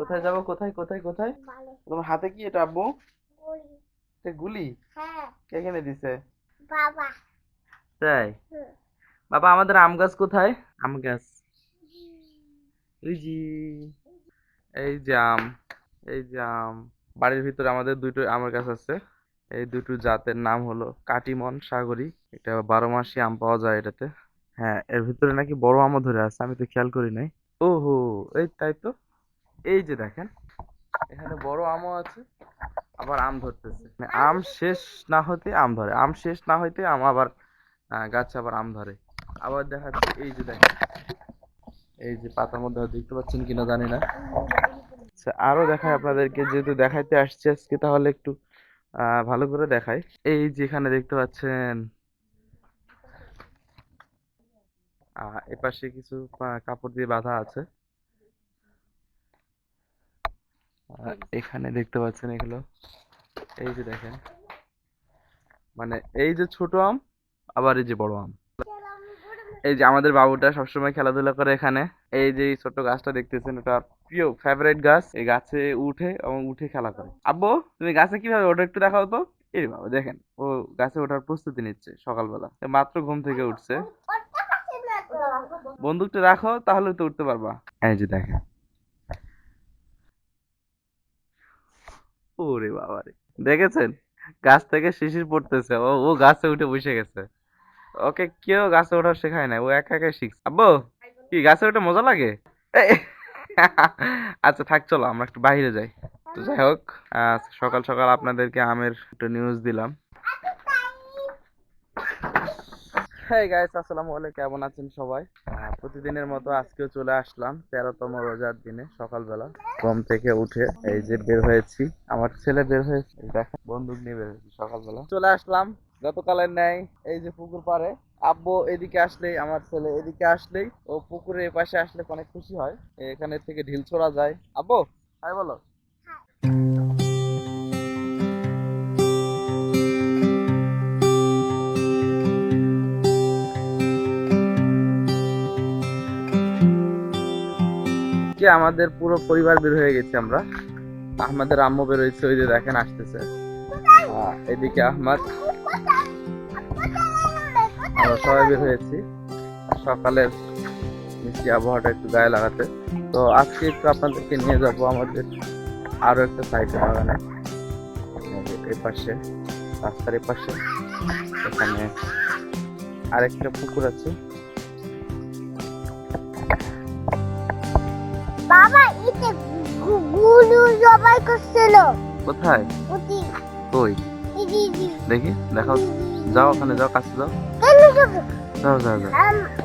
কোথায় যাব? কোথায়? কোথায়? কোথায়? তোমার হাতে কি এটা আব্বু? এটা গুলি? হ্যাঁ। কে কিনে দিছে? বাবা। তাই? বাবা আমাদের আম গাছ কোথায়? আম গাছ। এই জি এই যে আম এই যে আম। বাড়ির ভিতরে আমাদের দুটো আমের গাছ আছে। এই দুটো জাতের নাম হলো কাটিমন সাগরী। এটা বারো মাসি আম পাওয়া যায় এটাতে। হ্যাঁ এর ভিতরে নাকি বড় আমও ধরে আছে আমি তো খেয়াল করি নাই। ওহো এই তাই তো? এই যে দেখেন, এখানে বড় আমও আছে, আবার আম ধরতেছে। মানে আম শেষ না হতে আম ধরে, আম শেষ না হইতে আম আবার গাছে আবার আম ধরে। আবার দেখাচ্ছে, এই যে দেখেন, এই যে পাতার মধ্যে দেখতে পাচ্ছেন কিনা জানি না। আচ্ছা আরও দেখায় আপনাদেরকে, যেহেতু দেখাইতে আসছি আজকে, তাহলে একটু ভালো করে দেখাই। এই যে এখানে দেখতে পাচ্ছেন এপাশে কিছু কাপড় দিয়ে বাঁধা আছে। এখানে দেখতে পাচ্ছেন এগুলো। এই যে দেখেন। মানে এই যে ছোট আম, আবার এই যে বড় আম। এই যে আমাদের বাবুটা সবসময় খেলাধুলা করে এখানে। এই যে ছোট্ট গাছটা দেখতেছেন এটা প্রিয় ফেভারিট গাছ। এই গাছে উঠে এবং উঠে খেলা করে। আব্বু, তুমি গাছে কীভাবে ওটা একটু দেখাও তো। এই বাবা, দেখেন, ও গাছে ওঠার প্রস্তুতি নিচ্ছে সকালবেলা। মাত্র ঘুম থেকে উঠছে। বন্দুকটা রাখো, তাহলে তো উঠতে পারবা। এই যে দেখেন। ওরে বাবা রে দেখেছেন? গাছ থেকে শিশির পড়তেছে। ও ও গাছে উঠে বসে গেছে। ওকে কেউ গাছে ওঠা শেখায় না, ও একা একা শিখছে। আব্বু, কি গাছে ওঠে মজা লাগে? আচ্ছা থাক, চলো, আমরা একটু বাইরে যাই। তো যাই হোক সকাল সকাল আপনাদেরকে আমের একটু নিউজ দিলাম। হ্যাঁ গাইস আসসালামু আলাইকুম। কেমন আছেন সবাই? প্রতিদিনের মতো আজকেও চলে আসলাম। তেরোতম রোজার দিনে, সকালবেলা। ঘুম থেকে উঠে এই যে বের হয়েছি। আমার ছেলে বের হয়েছে। দেখেন, বন্দুক নিয়ে বের হয়েছি সকালবেলা। চলে আসলাম। গতকালের ন্যায়, এই যে পুকুর পাড়ে। আব্বু এদিকে আসলেই, আমার ছেলে এদিকে আসলেই। ও পুকুরের পাশে আসলে অনেক খুশি হয়। এখানে থেকে ঢিল ছোড়া যায়। আব্বু হাই বলো। কি আমাদের পুরো পরিবার বের হয়ে গেছি আমরা। আহমদের আম্মু বের হয়েছে, ওই যে দেখেন আসতেছে। এদিকে আহমদ। আমরা সবাই বের হয়েছি। সকালের মিষ্টি আবহাওয়াটা একটু গায়ে লাগাতে। তো আজকে একটু আপনাদেরকে নিয়ে যাব আমাদের আরও একটা সাইডে বাগানে। এই পাশে, রাস্তার এই পাশে। এখানে আরেকটা পুকুর আছে। বাবা ইতে গুলু জবাই করছিল। কোথায়? ওটি। কই? দেখি দেখাও। যাও ওখানে যাও কাছে যাও। যাও যাও যাও।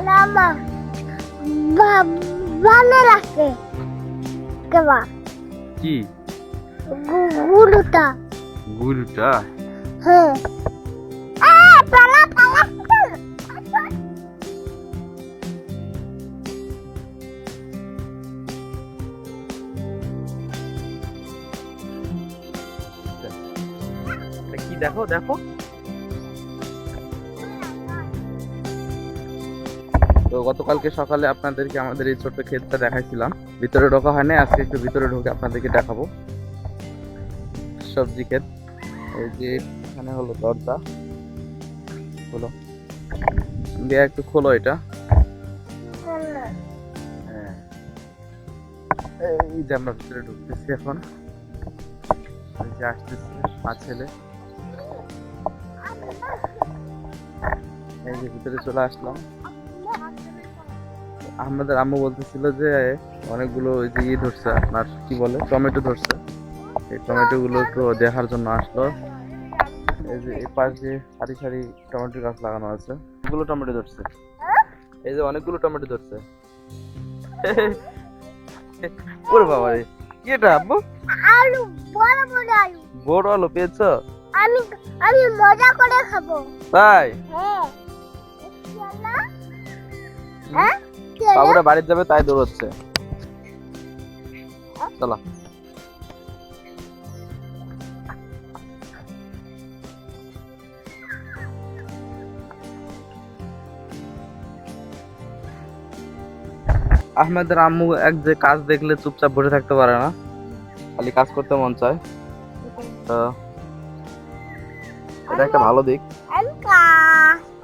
রামা বানে রাখে। কেবা কি? গুলুটা। গুলটা? হ্যাঁ। কি দেখো দেখো। তো গতকালকে সকালে আপনাদেরকে আমাদের এই ছোট্ট ক্ষেতটা দেখাইছিলাম। ভিতরে ঢোকা হয় না আজকে একটু ভিতরে ঢোকে আপনাদেরকে দেখাবো। সবজি ক্ষেত। এই যে এখানে হলো দরজা। খোলো দিয়ে একটু খোলো এটা। হ্যাঁ। এই যে আমরা ভিতরে ঢুকতেছি এখন। যে আসতেছে মা ছেলে। এই যে ভিতরে চলে আসলাম। আমাদের আম্মু বলতেছিল যে অনেকগুলো ওই যে ইয়ে ধরছে আপনার কি বলে টমেটো ধরছে। এই টমেটো গুলো একটু দেখার জন্য আসলো। এই যে এই পাশ দিয়ে সারি সারি টমেটো গাছ লাগানো আছে। অনেকগুলো টমেটো ধরছে। এই যে অনেকগুলো টমেটো ধরছে। ওরে বাবা রে কি এটা আব্বু আলু বড় বড় আলু। বড় আলু পেয়েছ? আমি আমি মজা করে খাব। তাই? হ্যাঁ। হ্যাঁ? বাবুরা বাড়িতে যাবে তাই দৌড়চ্ছে। চলো। আহমেদের আম্মু এক যে কাজ দেখলে চুপচাপ বসে থাকতে পারে না। খালি কাজ করতে মন চায়। তো এটা একটা ভালো দিক।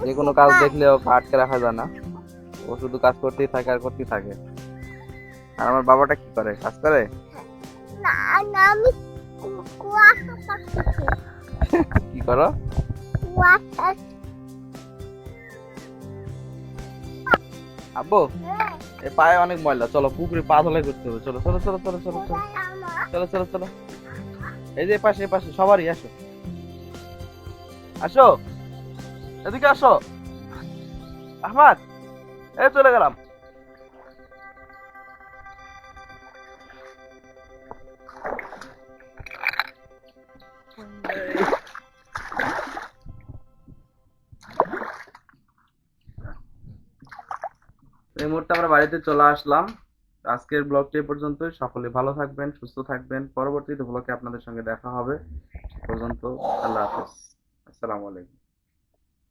যে কোনো কাজ দেখলে ওকে আটকে রাখা যায় না। ও শুধু কাজ করতেই থাকে আর করতেই থাকে। আর আমার বাবাটা কি করে? কাজ করে? না না আমি কি করো? আব্বু এই পায়ে অনেক ময়লা। চলো পুকুরে পা ধলাই করতে হবে। চলো চলো চলো চলো চলো চলো। চলো চলো চলো। এই যে পাশে পাশে সবারই আসো। আসো। এদিকে আসো। আহমাদ, এই চলে গেলাম। এই মুহূর্তে আমরা বাড়িতে চলে আসলাম। আজকের ব্লগটি এ পর্যন্তই। সকলে ভালো থাকবেন, সুস্থ থাকবেন। পরবর্তীতে ব্লগে আপনাদের সঙ্গে দেখা হবে। পর্যন্ত আল্লাহ হাফেজ। আসসালামু আলাইকুম।